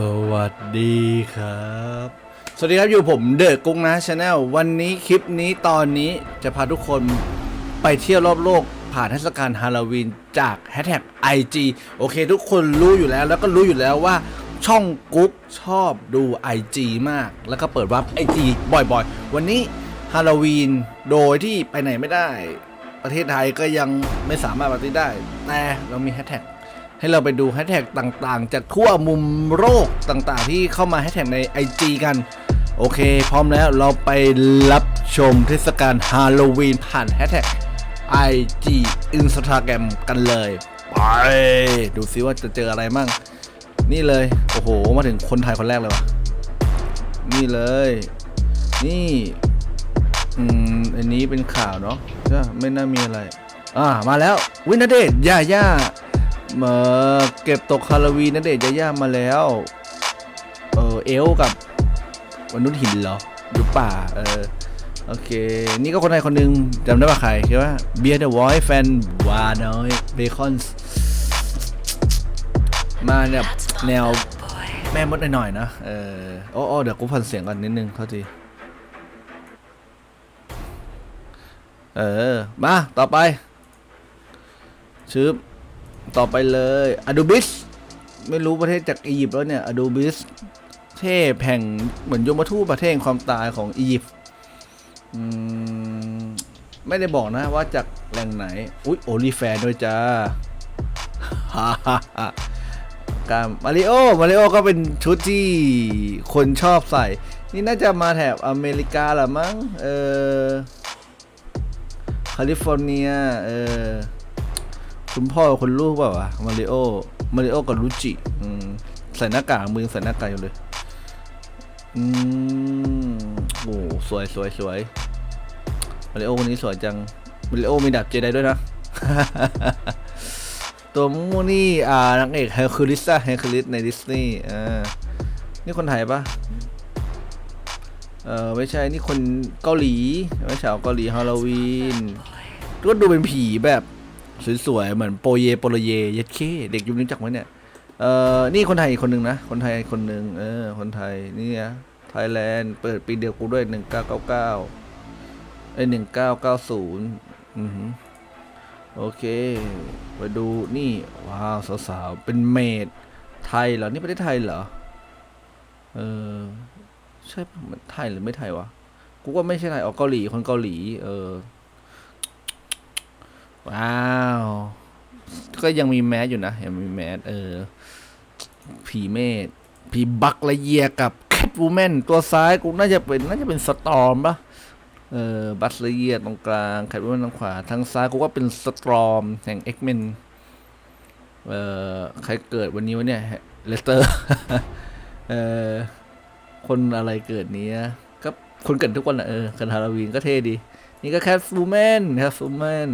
สวัสดีครับ สวัสดีครับอยู่ผมเดอะกุ้งนะชาแนลวันนี้คลิปนี้ตอนนี้จะพาทุกคนไปเที่ยวรอบโลกผ่านเทศกาลฮาโลวีนจากแฮชแท็ก IG โอเค ทุกคนรู้อยู่แล้วแล้วก็รู้อยู่แล้วว่าช่องกุ๊กชอบดู IG มาก แล้วก็เปิดวับ IG บ่อยๆ วันนี้ฮาโลวีนโดยที่ไปไหนไม่ได้ ประเทศไทยก็ยังไม่สามารถปฏิได้ แต่เรามีแฮชแท็ก ให้เราไปดูแฮชแท็กต่างๆ จากทั่วมุมโลกต่างๆ ที่เข้ามาแฮชแท็กใน IG กัน โอเค พร้อมแล้วเราไปรับชมเทศกาลฮาโลวีนผ่านแฮชแท็ก IG Instagram กันเลย ไป ดูซิว่าจะเจออะไรมั่ง นี่เลย โอ้โห มาถึงคนไทยคนแรกเลยวะนี่เลย นี่อืมอันนี้เป็นข่าวเนาะใช่ไม่น่ามีอะไร อ่า มาแล้ว วินาเดชย่าย่า มาเก็บตกฮาโลวีนเดชย่าย่ามาแล้ว เออเอลกับมนุษย์หินเหรออยู่ป่าเออโอเค นี่ก็คนไทยคนหนึ่งจำได้ป่ะใครคือว่าเบียร์เดอะวอยแฟนวาน้อยเบคอนมาแบบแนวแม่มดหน่อยๆนะเออโอ้โอ้เดี๋ยวกูพันเสียงก่อนนิดนึงเท่าทีเออ มา ต่อไปชึบ ต่อไปเลยอดูบิสไม่รู้ประเทศจากอียิปต์แล้วเนี่ยอดูบิสเทพแห่งเหมือนยมทูตประเทศแห่งความตายของอียิปต์ไม่ได้บอกนะว่าจากแหล่งไหน อุ๊ยโอลิแฟนด้วยจ้าฮ่าฮ่าฮ่าการมาริโอ มาริโอก็เป็นชุดที่คนชอบใส่ นี่น่าจะมาแถบอเมริกาละมั้ง เออ แคลิฟอร์เนีย เออ คุณพ่อกับคุณลูกเปล่าวะมาริโอมาริโอกับลูจิอืมใส่หน้ากากมือใส่หน้ากากอยู่เลย อืมโอ้สวยสวยสวยมาริโอคนนี้สวยจังมาริโอมีดาบเจไดด้วยนะ ตัวมูนี่อ่านางเอกเฮอร์คิวลิสอะเฮอร์คิวลิสในดิสนีย์อ่านี่คนไทยปะเออไม่ใช่นี่คนเกาหลีไม่ใช่เกาหลีฮาโลวีนก็ดูเป็นผีแบบ สวยๆ เหมือนโปเยโปโลเยเย็ดเคเด็กยุคนี้จักไหมเนี่ยเอ่อนี่คนไทยอีกคนหนึ่งนะ คนไทยคนหนึ่งเออ คนไทยนี่นะไทยแลนด์เปิดปีเดียวกูด้วยหนึ่งเก้าเก้าเก้าไอหนึ่งเก้าเก้าศูนย์อือหือโอเคไปดูนี่ ว้าว สาวๆ เป็นเมดไทยเหรอ นี่ประเทศไทยเหรอ เออ ใช่ปะมันไทยหรือไม่ไทยวะ กูว่าไม่ใช่ไทยออกเกาหลี คนเกาหลี เออ ว้าว ก็ยังมีแมสอยู่นะยังมีแมสเออผีเมธผีบักละเยียกับแคทวูแมนตัวซ้ายกูน่าจะเป็นน่าจะเป็นสตอมปะเออบัสละเยียตรงกลางแคทวูแมนตรงขวาทางซ้ายกูว่าเป็นสตรอมแห่งเอ็กเมนเออใครเกิดวันนี้วะเนี่ยเลสเตอร์เออคนอะไรเกิดนี้ก็คนเกิดทุกวันอะเออกันฮาโลวีนก็เท่ดี นี่ก็แคทวูแมนแคทวูแมน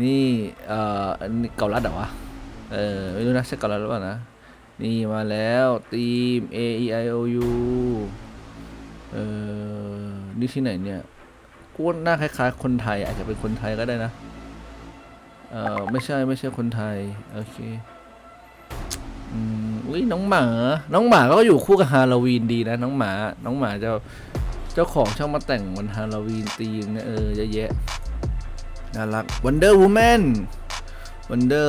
นี่เอ่อเกาลัดเหรอวะ เออ ไม่รู้นะใช่เกาลัดหรือเปล่านะ นี่มาแล้วทีม A E I O U เออ นี่ที่ไหนเนี่ยกูหน้าคล้ายๆ คนไทย อาจจะเป็นคนไทยก็ได้นะ เออไม่ใช่ไม่ใช่คนไทย โอเค อืมอุ้ยน้องหมา น้องหมาก็อยู่คู่กับฮาโลวีนดีนะ น้องหมา น้องหมาเจ้าเจ้าของช่างมาแต่งวันฮาโลวีนตีมเนี่ยเออเยอะแยะ น่ารัก Wonder Woman Wonder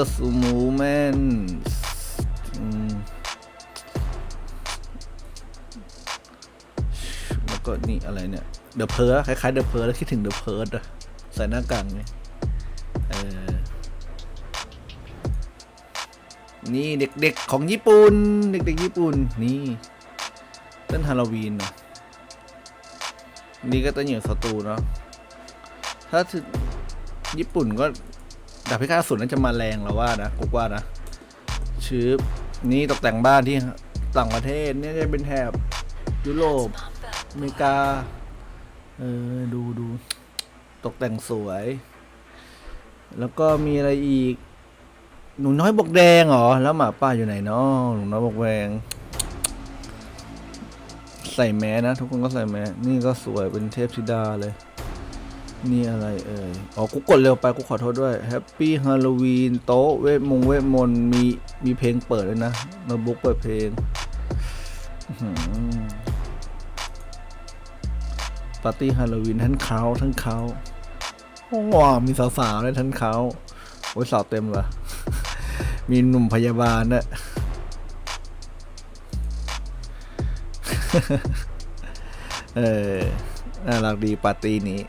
Woman แล้วก็นี่อะไรเนี่ย The p e r คล้ายๆ The p e r แล้วคิดถึง The p e r อะใส่หน้ากากเนี่ยเออนี่เด็กๆของญี่ปุ่น เด็กๆญี่ปุ่น นี่เต้นฮาโลวีนเนะนี่ก็เต้นอยู่สตูเนาะถ้าถึง ญี่ปุ่นก็ดาบพิฆาตสูรน่าจะมาแรงแล้วว่านะกูว่านะชืบนี่ตกแต่งบ้านที่ต่างประเทศเนี่ยจะเป็นแถบยุโรปอเมริกา เออ ดูดูตกแต่งสวย แล้วก็มีอะไรอีก หนูน้อยบกแดงเหรอ แล้วหมาป่าอยู่ไหนเนาะหนูน้อยบกแดงใส่แมสนะ ทุกคนก็ใส่แมสนี่ก็สวยเป็นเทพธิดาเลย นี่อะไรเอ่ย อ๋อ กูกดเร็วไป กูขอโทษด้วยแฮปปี้ฮาโลวีนโต๊ะเวทมงเวทมนต์มีมีเพลงเปิดด้วยนะโน้ตบุ๊กเปิดเพลงปาร์ตี้ฮาโลวีนทั้งเขาทั้งเขาโอ้ว้ามีสาวๆด้วยทั้งเขาโอ้ยสาวเต็มเลยมีหนุ่มพยาบาลนะเออน่ารักดีปาร์ตี้นี้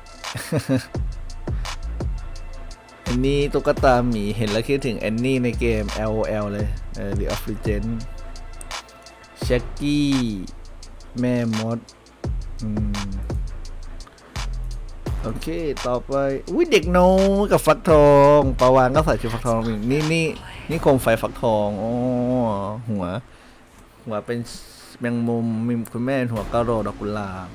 อันนี้ตุ๊กตาหมีเห็นแล้วคิดถึงแอนนี่ในเกม LOL เลยเออ The of Legend เชกกี้ แม่มด อืม โอเค ต่อไป อุ้ยเด็กน้อยกับฟักทองปาวานก็ใส่ชุดฟักทองอีกนี่นี่นี่โคมไฟฟักทองอ๋อหัว หัวเป็นแมงมุมมีคุณแม่หัวกะโหลดอกกุหลาบ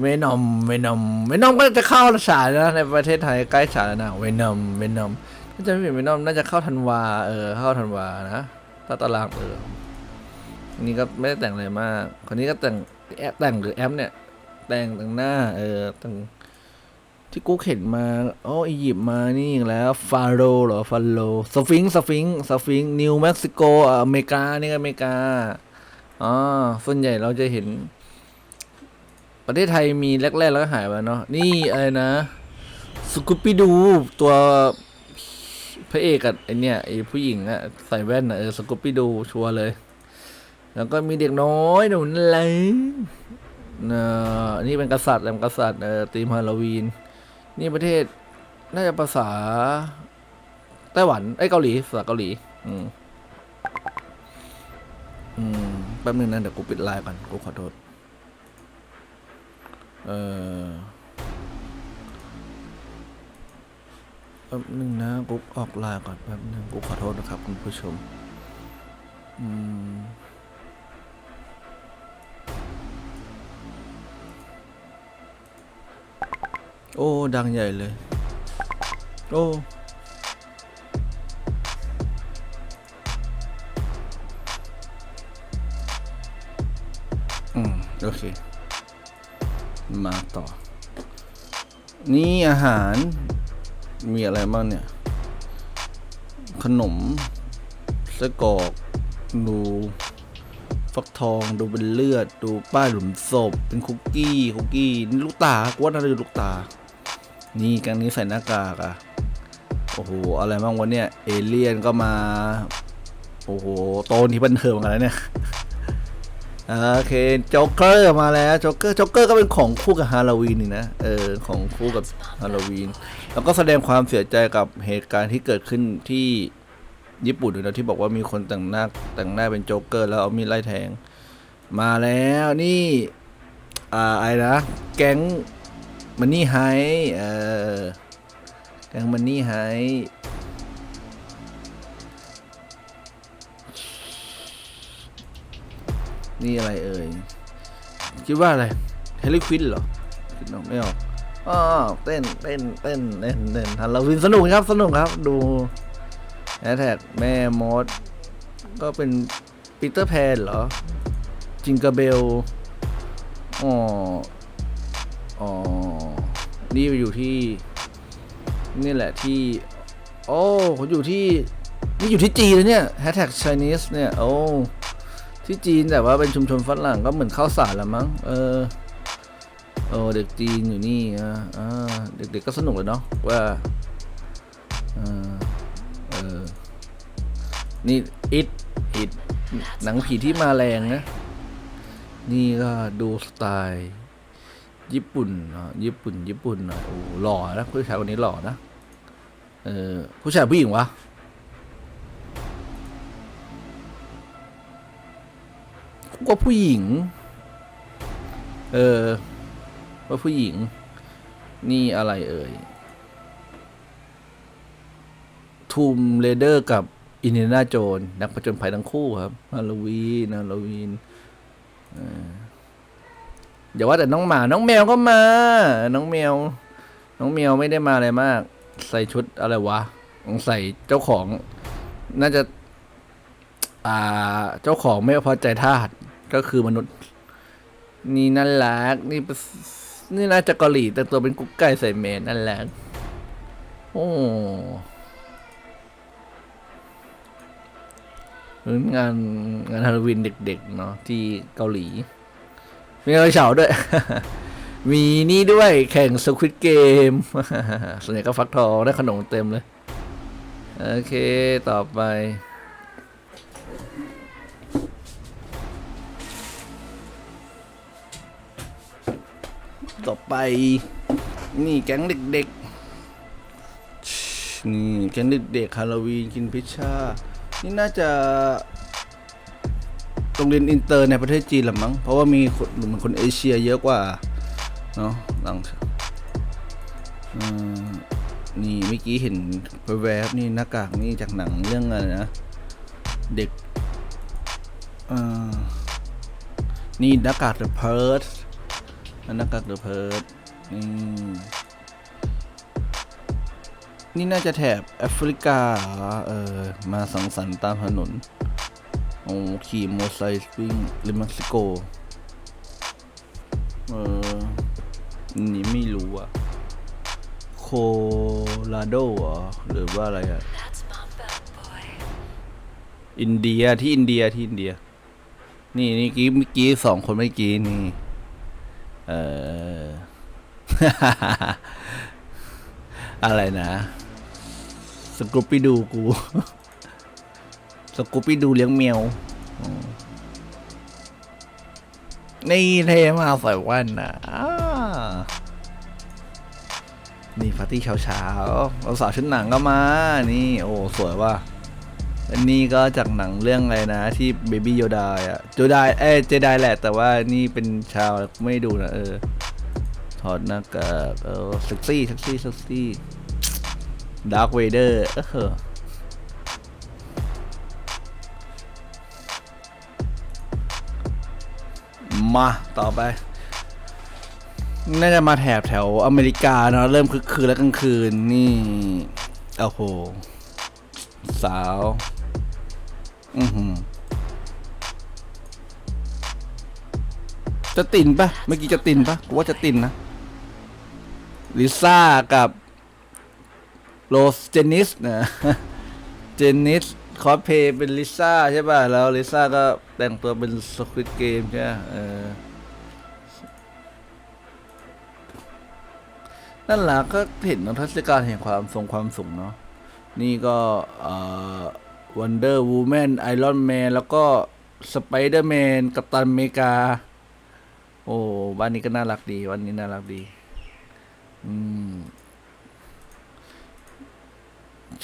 เวนอมเวนอมเวนอมก็จะเข้าฉายนะในประเทศไทยใกล้ฉายแล้วนะเวนอมเวนอมถ้าจะไม่ผิดเวนอมน่าจะเข้าธันวาเออเข้าธันวานะถ้าตารางเออนนี้ก็ไม่ได้แต่งอะไรมาก คนนี้ก็แต่งแอปแต่งหรือแอปเนี่ย แต่งแต่งหน้าเออแต่งที่กูเข็นมาอ้อียิปต์มานี่อีกแล้ว ฟาโรห์เหรอ ฟาโรสฟิงค์สฟิงค์สฟิงค์นิวเม็กซิโกอะอเมริกา นี่ก็อเมริกาอ๋อส่วนใหญ่เราจะเห็น ประเทศไทยมีแรกๆแล้วก็หายไปเนาะนี่อะไรนะสกูปปี้ดูตัวพระเอกกับไอเนี่ยไอผู้หญิงอะใส่แว่นอะเออสกูปปี้ดูชัวร์เลย แล้วก็มีเด็กน้อยหนุนเลยเนอะอันนี่เป็นกษัตริย์แหลมกษัตริย์เออตีมฮาโลวีน นี่ประเทศน่าจะภาษาไต้หวันไอเกาหลีภาษาเกาหลี อืมอืมแป๊บนึงนะเดี๋ยวกูปิดไลน์ก่อนกูขอโทษ เออแป๊บหนึ่งนะกูออกไลน์ก่อนแป๊บหนึ่งกูขอโทษนะครับ คุณผู้ชม อืมโอ้ ดังใหญ่เลย โอ้อืม โอเค มาต่อ นี่อาหาร มีอะไรบ้างเนี่ย ขนมไส้กรอกดูฟักทองดูเป็นเลือด ดูป้ายหลุมศพ เป็นคุกกี้คุกกี้นี่ลูกตากูว่าน่าจะลูกตา นี่แกังนี้ใส่หน้ากากอะโอ้โหอะไรบ้างวะเนี่ย เอเลี่ยนก็มา โอ้โหโตนที่บันเทิงเหมือนกันนะเนี่ย โอเคโจ๊กเกอร์มาแล้วโจ๊กเกอร์โจ๊กเกอร์ก็เป็นของคู่กับฮาโลวีนนี่นะเออของคู่กับฮาโลวีนแล้วก็แสดงความเสียใจกับเหตุการณ์ที่เกิดขึ้นที่ญี่ปุ่นนะที่บอกว่ามีคนแต่งหน้าแต่งหน้าเป็นโจ๊กเกอร์แล้วเอามีดไล่แทง มาแล้วนี่อ่าไอ้นะแก๊งมันนี่ไฮเออแก๊งมันนี่ไฮ นี่อะไรเอ่ย คิดว่าอะไรเฮลิควินเหรอคิดออกไม่ออกอ๋อเต้นเต้นเต้นเต้นเต้นฮัลโหลวินสนุกครับสนุกครับ ดูแฮชแท็กแม่มดก็เป็นปีเตอร์แพนเหรอ จิงกาเบลอ๋ออ๋อ นี่ไปอยู่ที่ นี่แหละที่ โอ้เขาอยู่ที่ นี่อยู่ที่จีนเลยเนี่ยแฮชแท็ก Chinese เนี่ย โอ้ ที่จีนแต่ว่าเป็นชุมชนฝรั่งก็เหมือนข้าวสารละมั้ง เออโอ้เด็กจีนอยู่นี่อ่าเด็กๆก็สนุกเลยเนาะว่าเออเออนี่อิดอิดหนังผีที่มาแรงนะ นี่ก็ดูสไตล์ญี่ปุ่นอะญี่ปุ่น ญี่ปุ่นหน่อยโอ้หล่อนะผู้ชายคนนี้หล่อนะ เออผู้ชายผู้หญิงวะ ว่าผู้หญิง เออว่าผู้หญิง นี่อะไรเอ่ยทูมเรเดอร์กับอินเดียนาโจน นักผจญภัยทั้งคู่ครับฮาโลวีนฮาโลวีนเอออย่าว่าแต่น้องหมา น้องแมวก็มา น้องแมว น้องแมวไม่ได้มาอะไรมาก ใส่ชุดอะไรวะสงใส่เจ้าของ น่าจะ อ่า เจ้าของไม่พอใจทาส ก็คือมนุษย์ นี่น่ารักนี่นี่น่าจะเกาหลีแต่ตัวเป็นกุ๊กไก่ใส่แมสนั่นแหละโอ้งานงานฮาโลวีนเด็กๆเนาะที่เกาหลี มีกรเฉาด้วย มีนี่ด้วยแข่งสควิตเกม ส่วนใหญ่ก็ฟักทองได้ขนมเต็มเลย โอเคต่อไป ต่อไป นี่แก๊งเด็กๆ นี่แก๊งเด็กๆฮาโลวีนกินพิชชา นี่น่าจะโรงเรียนอินเตอร์ในประเทศจีนหรือมั้ง เพราะว่ามีคนเหมือนคนเอเชียเยอะกว่า เนาะหลังนี่เมื่อกี้เห็นแวบๆนี่หน้ากากนี่จากหนังเรื่องอะไรนะ เด็กนี่หน้ากาก The p i r d หน้ากาก The p i r d นี่นี่น่าจะแถบแอฟริกาเหรอเออ มาสังสรรค์ตามถนน โอ้ขี่มอเตอร์ไซค์วิ่งหรือเม็กซิโก เออ นี่ไม่รู้อะโคลาโดเหรอ หรือว่าอะไรอะ That's my bad boy. อินเดียที่อินเดียที่อินเดีย นี่นี่กี้เมื่อกี้สองคนเมื่อกี้นี่ เออ อะไรนะ สกูปปี้ดูกู สกูปปี้ดูเลี้ยงแมวอืมนี่เทมาใส่ว่นนะนี่ปาร์ตี้เช้าเช้าๆเราสาวชุดหนังก็มา นี่ โอ้ สวยว่ะ อันนี้ก็จากหนังเรื่องอะไรนะที่เบบี้โยดายอะโยดาเอ้เจไดแหละ แต่ว่านี่เป็นชาวไม่ดูนะเออ ถอดหน้ากากเออเซ็กซี่เซ็กซี่เซ็กซี่ดาร์คเวเดอร์เออมาต่อไป น่าจะมาแถบแถวอเมริกาเนาะเริ่มคึกคืนแล้วกลางคืนนี่ โอ้โห สาว อือหือจะตินปะเมื่อกี้จะตินปะกูว่าจะตินนะลิซ่ากับโรสเจนิสนะเจนิสคอสเพย์เป็นลิซ่าใช่ป่ะ แล้วลิซ่าก็แต่งตัวเป็นสควิตเกมใช่ปะเออนั่นแหละก็เห็นนเทศกาลแห่งความทรงความสุขเนาะนี่ก็เอ่อ Wonder Woman Iron Man แมนแล้วก็ Spider Man กัปตันอเมริกา โอ้บ้านนี้ก็น่ารักดี วันนี้น่ารักดี อืม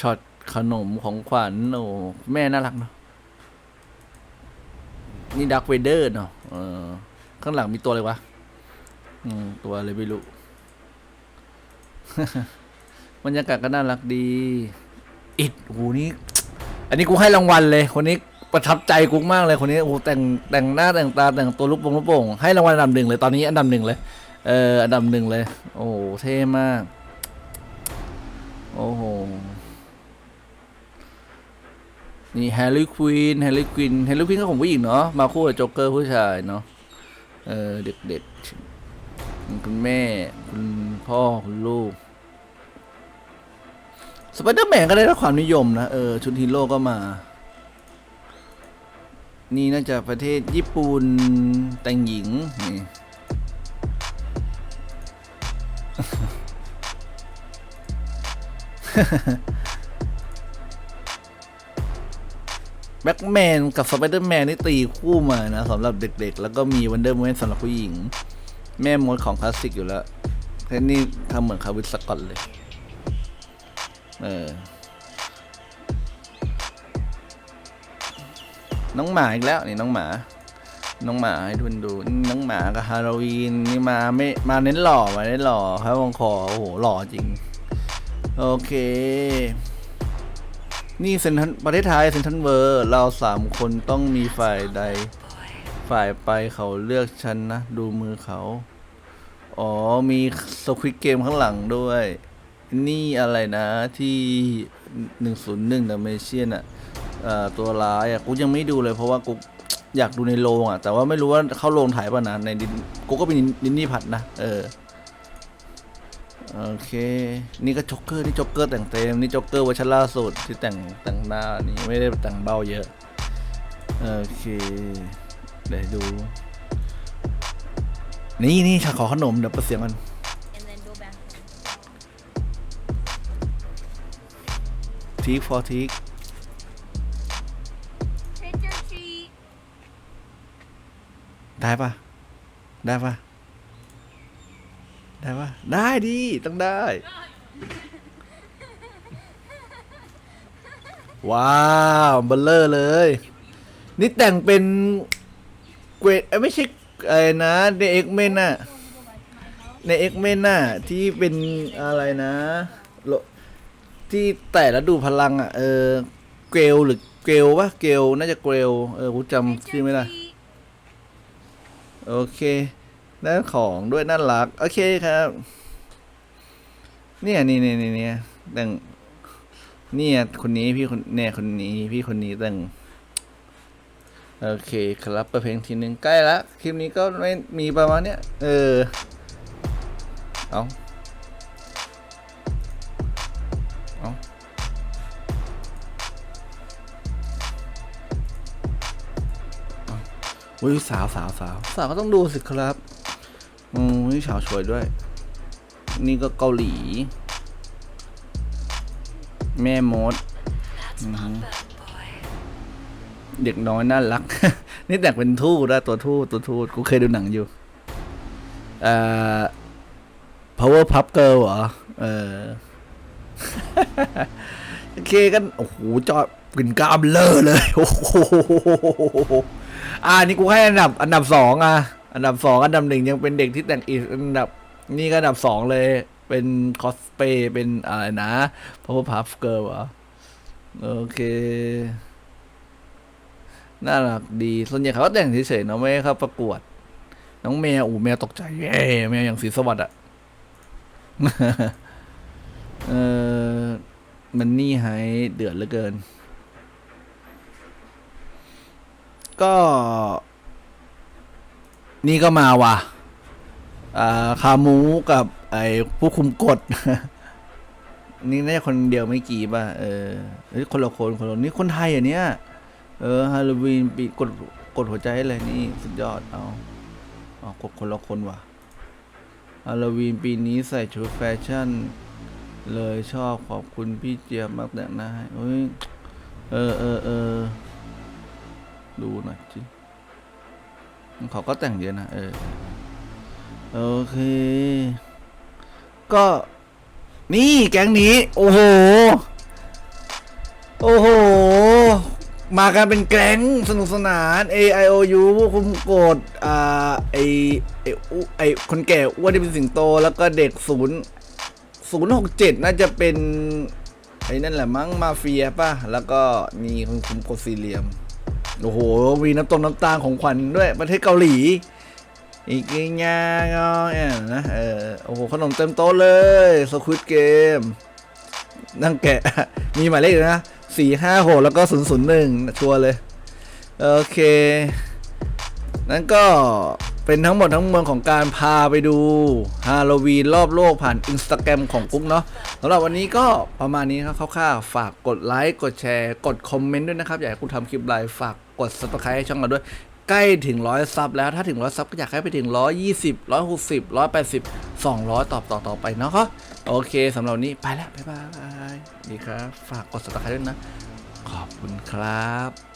ช็อตขนมของขวัญโอ้แม่น่ารักเนาะนี่ดักเวเดอร์เนาะเออข้างหลังมีตัวอะไรวะอืมตัวอะไรไม่รู้บรรยากาศก็น่ารักดี อิดโอ้โหนี่ อันนี้กูให้รางวัลเลย คนนี้ประทับใจกูมากเลยคนนี้โอ้แต่งแต่งหน้าแต่งตาแต่งตัวลูกโป่งลูกโป่งให้รางวัลอันดับหนึ่งเลยตอนนี้อันดับหนึ่งเลยเอออันดับหนึ่งเลย โอ้โหเท่มาก โอ้โหนี่แฮร์รี่ควีนแฮร์รี่ควีนแฮร์รี่ควีนก็ของผู้หญิงเนาะมาคู่กับโจ๊กเกอร์ผู้ชายเนาะเออเด็กๆคุณแม่ คุณพ่อ คุณลูก สไปเดอร์แมนก็ได้รับความนิยมนะเออชุดฮีโร่ก็มา นี่น่าจะประเทศญี่ปุ่นแต่งหญิงนี่แบ็กแมนกับสไปเดอร์แมนนี่ตีคู่มานะสำหรับเด็กๆ แล้วก็มีวันเดอร์แมนสำหรับผู้หญิง แม่มดของคลาสสิกอยู่แล้วแค่นี้ทำเหมือนคาวิสกอตเลย เออ น้องหมาอีกแล้วนี่น้องหมา น้องหมาให้ทุนดู น้องหมากับฮาโลวีนนี่มาไม่มาเน้นหล่อมาเน้นหล่อครับวงคอโอ้โหหล่อจริง โอเค นี่เซนทันประเทศไทยเซนทันเวอร์เราสามคนต้องมีฝ่ายใด ฝ่ายไปเขาเลือกฉันนะ ดูมือเขา อ๋อมีสควิตเกมข้างหลังด้วย นี่อะไรนะที่หนึ่งศูนย์หนึ่งดัมเมเชียนอะเอ่อตัวร้ายอะกูยังไม่ดูเลยเพราะว่ากูอยากดูในโรงอะ แต่ว่าไม่รู้ว่าเข้าโรงถ่ายป่ะนะในดินกูก็เป็นดินนี่ผัดนะ เออ โอเค นี่ก็จ็อกเกอร์นี่จ็อกเกอร์แต่งเต็ม นี่จ็อกเกอร์เวอร์ชันล่าสุดที่แต่งแต่งหน้านี่ไม่ได้แต่งเบ้าเยอะ โอเค เดี๋ยวดู นี่นี่ฉันขอขนมเดี๋ยวเปิดเสียงกัน ทีฟอร์ที Trick or treat. ได้ปะได้ปะได้ปะได้ดิต้องได้ ว้าวเบลเลอร์เลย นี่แต่งเป็นเกรดเอ้ยไม่ใช่อะไรนะในเอ็กเมนน่ะ ในเอ็กเมนน่ะ ที่เป็นอะไรนะโล ที่แต่แล้วดูพลังอะเออเกลหรือเกลวะเกลน่าจะเกลเออกูจำชื่อไม่ได้ treat. โอเคได้ของด้วยน่ารัก โอเคครับ เนี่ยนี่นี่นี่เนี่ยแต่งเนี่ยคนนี้พี่คนเนี่ยคนนี้พี่คนนี้แต่งโอเคครับเปิดเพลงทีนึงใกล้ละคลิปนี้ก็ไม่มีประมาณเนี้ยเออเอาเอา อุ้ยสาวสาวสาวสาวก็ต้องดูสิครับอืมนี่สาวสวยด้วย นี่ก็เกาหลี แม่มดอือหือเด็กน้อยน่ารัก นี่แต่งเป็นทูตนะตัวทูตตัวทูตกูเคยดูหนังอยู่เอ่อ power pup girl เหรอ เออโอเคกัน โอ้โห จอดกลิ่นกล้ามเลอะเลย โอ้โห อ่านี่กูให้อันดับอันดับสองอะอันดับสองอันดับหนึ่งยังเป็นเด็กที่แต่งอีกอันดับนี่ก็อันดับสองเลย เป็นคอสเพย์เป็นอะไรนะ power pup girl เหรอโอเคน่ารักดีส่วนใหญ่เขาแต่งเฉยๆเนาะไม่ให้เขาประกวด น้องแมวอูแมวตกใจแย่แมวอย่างสีสวัสดิ์อะเออมันนี่หายเดือดเหลือเกิน ก็ นี่ก็มาว่ะอ่าคามูกับ ไอ้ผู้คุมกฎ นี่น่าจะคนเดียวไม่กี่ป่ะ เออคนละคนคนละนี่คนไทยอะเนี่ยเออฮาโลวีนปีกดกดหัวใจเลยนี่สุดยอดเอาเอากดคนละคนว่ะฮาโลวีนปีนี้ใส่ชุดแฟชั่น เลยชอบขอบคุณพี่เจี๊ยบมากแต่งหน้าให้เฮ้ยเออเออเออ ดูหน่อยจิเขาก็แต่งเยอะนะเออโอเค ก็นี่แก๊งนี้ โอ้โห โอ้โห มากันเป็นแก๊งสนุกสนาน A I O U คุมกฎอ่าไอไอไอคนแก่อ้วนที่เป็นสิงโตแล้วก็เด็กศูนย์ศูนย์หกเจ็ดน่าจะเป็นไอ้นั่นแหละมั้งมาเฟียป่ะ แล้วก็มีคนคุมโกฎสี่เหลี่ยม โอ้โหมีน้ำตรงน้ำตาของขวัญด้วยประเทศเกาหลี อีกงางอเนี่ยนะเออโอ้โหขนมเต็มโต๊ะเลยสควิตเกมนั่งแกะ มีหมายเลขนะสี่ห้าหกแล้วก็ศูนย์ศูนย์หนึ่งชัวร์เลย โอเค นั่นก็ เป็นทั้งหมดทั้งมวลของการพาไปดูฮาโลวีนรอบโลกผ่านอินสตาแกรมของกุ๊กเนาะสำหรับวันนี้ก็ประมาณนี้ครับคร่าวๆฝากกดไลค์กดแชร์กดคอมเมนต์ด้วยนะครับ อยากให้กูทำคลิปไลฟ์ฝากกด subscribe ให้ช่องเราด้วย ใกล้ถึงร้อยซับแล้วถ้าถึงร้อยซับก็อยากให้ไปถึงร้อยยี่สิบร้อยหกสิบร้อยแปดสิบสองร้อยตอบต่อต่อไปเนาะครับโอเคสำหรับวันนี้ไปแล้วบ๊ายบายดีครับฝากกด subscribe ด้วยนะขอบคุณครับ